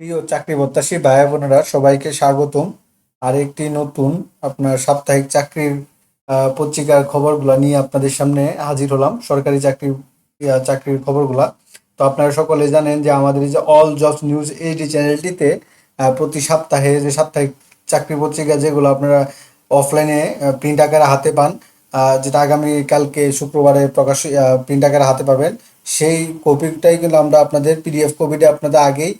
প্রিয় চাকরি প্রত্যাশী ভাই বোনেরা সবাইকে স্বাগতম। আর একটি নতুন আপনার সাপ্তাহিক চাকরির পত্রিকার খবরগুলা নিয়ে আপনাদের সামনে হাজির হলাম, সরকারি চাকরি চাকরির খবরগুলা। তো আপনারা সকলে জানেন যে আমাদের যে অল জবস নিউজ এইচডি চ্যানেলটিতে প্রতি সপ্তাহে যে সাপ্তাহিক চাকরি পত্রিকা যেগুলো আপনারা অফলাইনে প্রিন্ট আকারে হাতে পান যেটা আগামী কালকে শুক্রবারে প্রকাশ প্রিন্ট আকারে হাতে পাবেন, সেই কপিটাই কিন্তু আমরা আপনাদের পিডিএফ কপিটা আপনাদের আগেই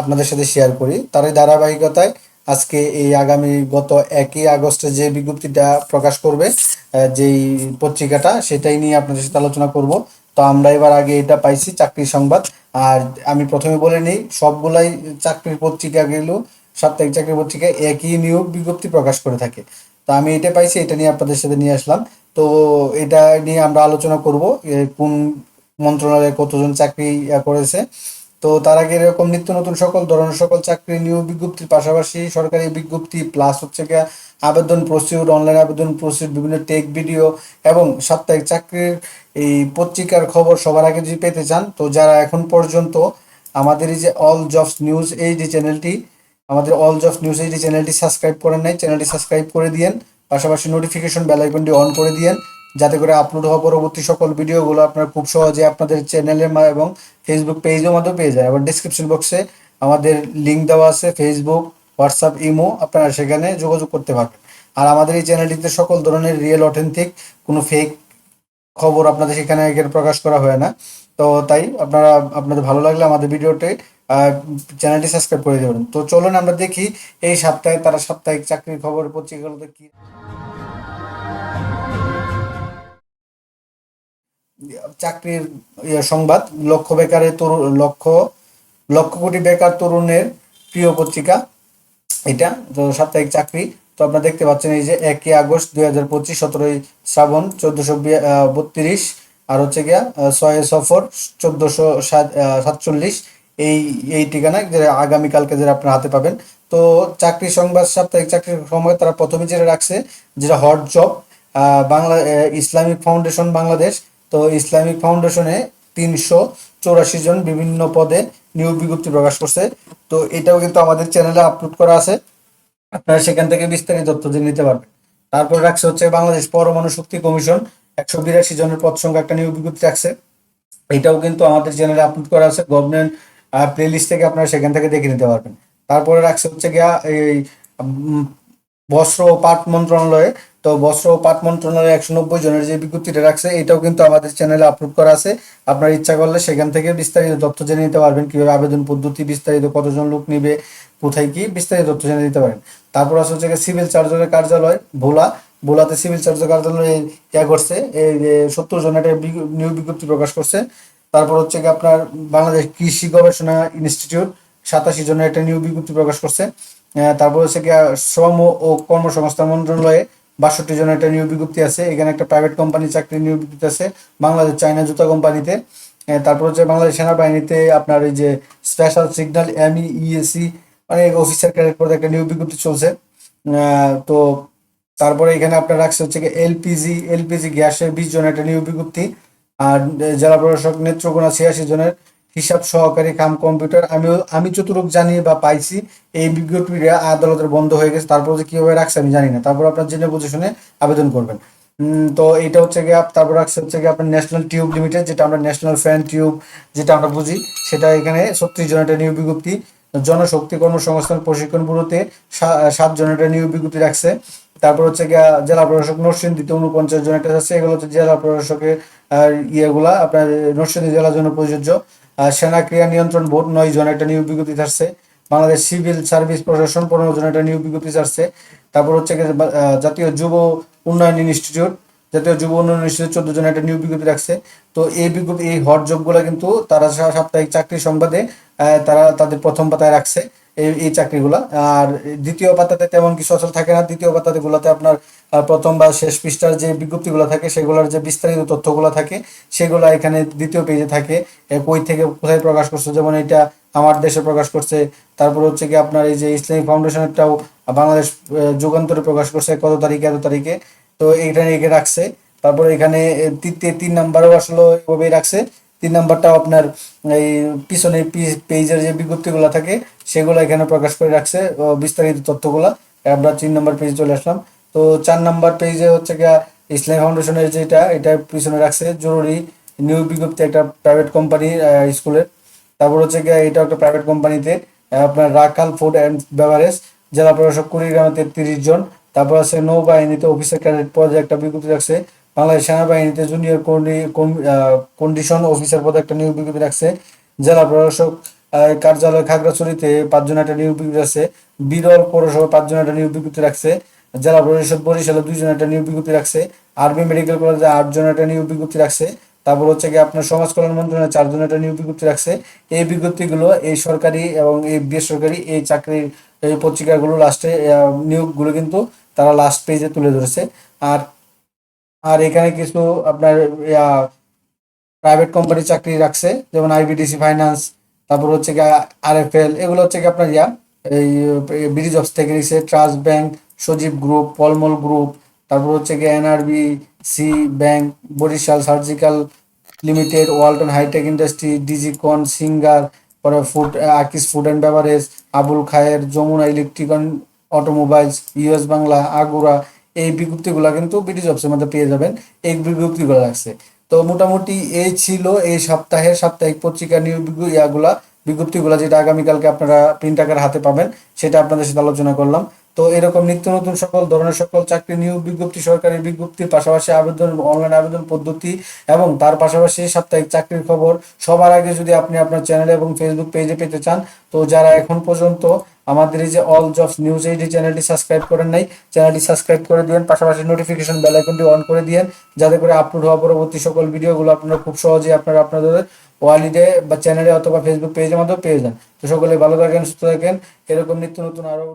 আপনাদের সাথে শেয়ার করি। তারই ধারাবাহিকতায় আজকে এই আগামী গত একই আগস্টে যে বিজ্ঞপ্তিটা প্রকাশ করবে যেই পত্রিকাটা, সেটাই নিয়ে আপনাদের সাথে আলোচনা করব। তো আমরা এবার আগে এটা পাইছি চাকরির সংবাদ। আর আমি প্রথমে বলে নিই, সবগুলাই চাকরির পত্রিকাগুলো, সাপ্তাহিক চাকরির পত্রিকা একই নিয়োগ বিজ্ঞপ্তি প্রকাশ করে থাকে। তো আমি এটা পাইছি, এটা নিয়ে আপনাদের সাথে নিয়ে আসলাম। তো এটা নিয়ে আমরা আলোচনা করব কোন মন্ত্রণালয়ে কতজন চাকরি করেছে। তো তার আগে এরকম নিত্য নতুন সকল ধরনের সকল চাকরি নিয়োগ বিজ্ঞপ্তির পাশাপাশি সরকারি বিজ্ঞপ্তি প্লাস হচ্ছে গিয়ে আবেদন প্রসিডিউর অনলাইন আবেদন প্রসিডিউর বিভিন্ন টেক ভিডিও এবং সাপ্তাহিক চাকরির এই পত্রিকার খবর সবার আগে যদি পেতে চান, তো যারা এখন পর্যন্ত আমাদের এই যে অল জবস নিউজ এই যে চ্যানেলটি আমাদের অল জবস নিউজ এই যে চ্যানেলটি সাবস্ক্রাইব করেন নাই চ্যানেলটি সাবস্ক্রাইব করে দিয়েন, পাশাপাশি নোটিফিকেশন বেল আইকনটি অন করে দিয়েন যাতে করে আপলোড হওয়া পরবর্তী সকল ভিডিওগুলো আপনারা খুব সহজে আপনাদের চ্যানেলের এবং ফেসবুক পেজের মধ্যে পেয়ে যায়। আবার ডিসক্রিপশন বক্সে আমাদের লিঙ্ক দেওয়া আছে ফেসবুক হোয়াটসঅ্যাপ ইমো আপনারা সেখানে যোগাযোগ করতে পারবেন। আর আমাদের এই চ্যানেলটিতে সকল ধরনের রিয়েল অথেন্টিক কোনো ফেক খবর আপনাদের সেখানে প্রকাশ করা হয় না। তো তাই আপনারা, আপনাদের ভালো লাগলে আমাদের ভিডিওতে চ্যানেলটি সাবস্ক্রাইব করে দেবেন। তো চলুন আমরা দেখি এই সপ্তাহে, তারা সাপ্তাহিক চাকরির খবর, পত্রিকাগুলোতে কি চাকরির ইয়ে সংবাদ, লক্ষ বেকারের তরুণ, লক্ষ লক্ষ কোটি বেকার তরুণের প্রিয় পত্রিকা এটা, তো সাপ্তাহিক চাকরি। তো আপনারা দেখতে পাচ্ছেন এই যে একই আগস্ট দুই হাজার পঁচিশ, সতেরোই শ্রাবণ চোদ্দশো বত্রিশ, আর হচ্ছে গিয়া ছয় সফর চোদ্দশো সাতচল্লিশ। এই এই ঠিকানায় যে আগামীকালকে যেটা আপনার হাতে পাবেন। তো চাকরি সংবাদ, সাপ্তাহিক চাকরির সময় তারা প্রথমে যেটা রাখছে, যেটা hot job Bangla Islamic foundation Bangladesh তো ইসলামিক ফাউন্ডেশনে তিনশো চৌরাশি জন বিভিন্ন পদে নিয়োগ বিজ্ঞপ্তি প্রকাশ করছে। তো এটাও কিন্তু আমাদের চ্যানেলে আপলোড করা আছে। আপনারা সেখান থেকে বিস্তারিত তথ্য জেনে নিতে পারবেন। তারপর রাখছে হচ্ছে বাংলাদেশ পরমাণু শক্তি কমিশন। একশো বিরাশি জনের পদ সংখ্যা একটা নিয়োগ বিজ্ঞপ্তি রাখছে। এটাও কিন্তু আমাদের চ্যানেলে আপলোড করা আছে। গভর্নমেন্ট প্লেলিস্ট থেকে আপনারা সেখান থেকে দেখে নিতে পারবেন। তারপরে রাখছে হচ্ছে গিয়া এই বস্ত্র ও পাট মন্ত্রণালয়ে। তো বস্ত্র ও পাট মন্ত্রণালয়ে একশো নব্বই জনের যে বিজ্ঞপ্তিটা রাখছে, এটাও কিন্তু আমাদের চ্যানেলে আপলোড করা আছে। আপনার ইচ্ছা করলে সেখান থেকে বিস্তারিত তথ্য জেনে নিতে পারবেন, কীভাবে আবেদন পদ্ধতি বিস্তারিত, কতজন লোক নিবে, কোথায় কি বিস্তারিত তথ্য জেনে নিতে পারেন। তারপর আছে হচ্ছে সিভিল সার্জনের কার্যালয়, ভোলা। ভোলাতে সিভিল সার্জন কার্যালয়ে ইয়া করছে, এই যে সত্তর জনের একটা নিয়োগ বিজ্ঞপ্তি প্রকাশ করছে। তারপর হচ্ছে আপনার বাংলাদেশ কৃষি গবেষণা ইনস্টিটিউট, সাতাশি জনের একটা নিয়োগ বিজ্ঞপ্তি প্রকাশ করছে। তারপর হচ্ছে কি শ্রম ও কর্মসংস্থান মন্ত্রণালয়ে বাষট্টি জনের একটা নিয়োগ বিজ্ঞপ্তি আছে। এখানে একটা প্রাইভেট কোম্পানি চাকরির নিয়োগ বিজ্ঞপ্তি আছে, বাংলাদেশ চায়না জুতা কোম্পানিতে। তারপর হচ্ছে বাংলাদেশ সেনাবাহিনীতে আপনার এই যে স্পেশাল সিগন্যাল এমই ইএসি অনেক অফিসার ক্যাডেট পদে একটা নিয়োগ বিজ্ঞপ্তি চলছে। তো তারপরে এখানে আপনার রাখছে হচ্ছে কি এলপিজি এলপিজি গ্যাসের বিশ জনের একটা নিয়োগ বিজ্ঞপ্তি। আর জেলা প্রশাসক নেত্রকোনা ছিয়াশি জনের। হিসাব সহকারী কাম কম্পিউটার। আমিও, আমি যতটুক জানি বা পাইছি, এই বিজ্ঞপ্তিটা আদালতের বন্ধ হয়ে গেছে। তারপর যে কীভাবে রাখছে আমি জানি না। তারপর আপনার জেনে বুঝে শুনে আবেদন করবেন। তো এটা হচ্ছে গিয়ে তারপর রাখছে হচ্ছে গিয়ে আপনার ন্যাশনাল টিউব লিমিটেড, যেটা আমরা ন্যাশনাল ফ্যান টিউব, যেটা আমরা বুঝি। সেটা এখানে ছত্রিশ জনের নিয়োগ বিজ্ঞপ্তি, জনশক্তি কর্মসংস্থান প্রশিক্ষণ ব্যুরোতে সাত জনের নিয়োগ বিজ্ঞপ্তি রাখছে। তারপর হচ্ছে গিয়া জেলা প্রশাসক নরসিংদীতে উনপঞ্চাশ জন একটা আছে। এগুলো হচ্ছে জেলা প্রশাসকের ইয়েগুলা, আপনার নরসিংদী জেলার জন্য প্রযোজ্য সেনা ক্রিয়া নিয়ন্ত্রণ বোর্ড নয় জন, একটা নিয়োগ বিজ্ঞপ্তি ছাড়ছে। বাংলাদেশ সিভিল সার্ভিস প্রশাসন পনেরো জন, একটা নিয়োগ বিজ্ঞপ্তি ছাড়ছে। তারপর হচ্ছে জাতীয় যুব উন্নয়ন ইনস্টিটিউট, জাতীয় যুব উন্নয়ন ইনস্টিটিউট চোদ্দ জন একটা নিয়োগ বিজ্ঞপ্তি রাখছে। তো এই বিজ্ঞপ্তি, এই হট জবগুলো কিন্তু তারা সাপ্তাহিক চাকরি সংবাদে তারা তাদের প্রথম পাতায় রাখছে এই এই চাকরিগুলা। আর দ্বিতীয় পাতাতে তেমন কিছু আসলে থাকে না। দ্বিতীয় পাতাতে গুলাতে আপনার প্রথম বা শেষ পৃষ্ঠার যে বিজ্ঞপ্তিগুলো থাকে, সেগুলোর যে বিস্তারিত তথ্যগুলো থাকে, সেগুলো এখানে দ্বিতীয় পেজে থাকে। কই থেকে কোথায় প্রকাশ করছে? যেমন এটা আমার দেশে প্রকাশ করছে। তারপর হচ্ছে কি আপনার এই যে ইসলামিক ফাউন্ডেশনেরটাও বাংলাদেশ যুগান্তরে প্রকাশ করছে, কত তারিখে, এত তারিখে। তো এইখানে একে রাখছে। তারপর এখানে তৃতীয়, তিন নাম্বারও আসলে এভাবেই রাখছে। তিন নাম্বারটাও আপনার, এই পিছনে পেজের যে বিজ্ঞপ্তিগুলো থাকে, সেগুলো এখানে প্রকাশ করে রাখছে বিস্তারিত তথ্যগুলা। আমরা তিন নাম্বার পেজে চলে আসলাম। তো চার নাম্বার পেজে হচ্ছে গিয়া ইসলামী ফাউন্ডেশনের যেটা, এটা পিছনে রাখছে, জরুরি নিয়োগ বিজ্ঞপ্তি একটা প্রাইভেট কোম্পানি স্কুলের তারপর হচ্ছে গিয়ে এটা একটা প্রাইভেট কোম্পানিতে আপনার রাখাল ফুড অ্যান্ড বেভারেজ জেলা প্রশাসক কুড়িগ্রামে তেত্রিশ জন। তারপর আছে নৌবাহিনীতে অফিসার ক্যাডেট পদে একটা বিজ্ঞপ্তি রাখছে। বাংলাদেশ সেনাবাহিনীতে জুনিয়র কন্ডিশন অফিসার পদে একটা নিয়োগ বিজ্ঞপ্তি রাখছে। জেলা প্রশাসক কার্যালয় খাগড়াছড়িতে পাঁচজন একটা নিয়োগ বিজ্ঞপ্তি রাখছে। বিরল পৌরসভা পাঁচজন একটা নিয়োগ বিজ্ঞপ্তি রাখছে। জেলা পরিষদ বরিশালে দুইজন একটা নিয়োগ বিজ্ঞপ্তি রাখছে। আর্মি মেডিকেল কলেজে আটজন একটা নিয়োগ বিজ্ঞপ্তি রাখছে। তারপর হচ্ছে কি আপনার সমাজ কল্যাণ মন্ত্রণালয় চারজন একটা নিয়োগ বিজ্ঞপ্তি রাখছে। এই বিজ্ঞপ্তিগুলো এই সরকারি এবং এই বেসরকারি এই চাকরির এই পত্রিকাগুলো লাস্টে নিয়োগগুলো কিন্তু তারা লাস্ট পেজে তুলে ধরেছে। আর আর এখানে কিছু আপনার প্রাইভেট কোম্পানি চাকরি রাখছে, যেমন আইবিডিসি ফাইন্যান্স তারপর হচ্ছে গিয়ে এল এগুলো হচ্ছে কি আপনার ইয়া, এই বিডি জবস থেকে নিছে trust bank Sajeeb group, Palmal group, তারপর হচ্ছে গিয়ে NRB C bank Barishal surgical limited, Walton hitech industry, Digicon, Singer, পরে ফুড, আকিস food and beverage, Abul Khayer, Jamuna electric automobiles, US Bangla, আগুরা, এই বিজ্ঞপ্তিগুলো কিন্তু বিডি জবসের মধ্যে পেয়ে যাবেন। এই বিজ্ঞপ্তিগুলো লাগছে। তো মোটামুটি এই ছিল এই সপ্তাহের সাপ্তাহিক পত্রিকা বিজ্ঞ- ইয়াগুলা। বিজ্ঞপ্তিগুলো যেটা আগামীকালকে আপনারা প্রিন্ট আকারে হাতে পাবেন, সেটা আপনাদের সাথে আলোচনা করলাম। তো এরকম নিত্য নতুন সকল ধরনের সকল চাকরি নিয়োগ বিজ্ঞপ্তি সরকারি বিজ্ঞপ্তির পাশাপাশি আবেদন অনলাইন আবেদন পদ্ধতি এবং তার পাশাপাশি সাপ্তাহিক চাকরির খবর সবার আগে যদি আপনি আপনার চ্যানেলে এবং ফেসবুক পেজে পেতে চান, তো যারা এখন পর্যন্ত আমাদের এই যে অল জবস নিউজ এইডি চ্যানেলটি সাবস্ক্রাইব করেন নাই চ্যানেলটি সাবস্ক্রাইব করে দিন পাশাপাশি নোটিফিকেশন বেল আইকনটি অন করে দিন যাতে করে আপলোড হওয়া পরবর্তী সকল ভিডিওগুলো আপনারা খুব সহজেই আপনারা আপনাদের ওয়ালিডে বা চ্যানেলে অথবা ফেসবুক পেজের মাধ্যমে পেয়ে যান। তো সকলে ভালো থাকেন, সুস্থ থাকেন, এরকম নিত্য নতুন আরও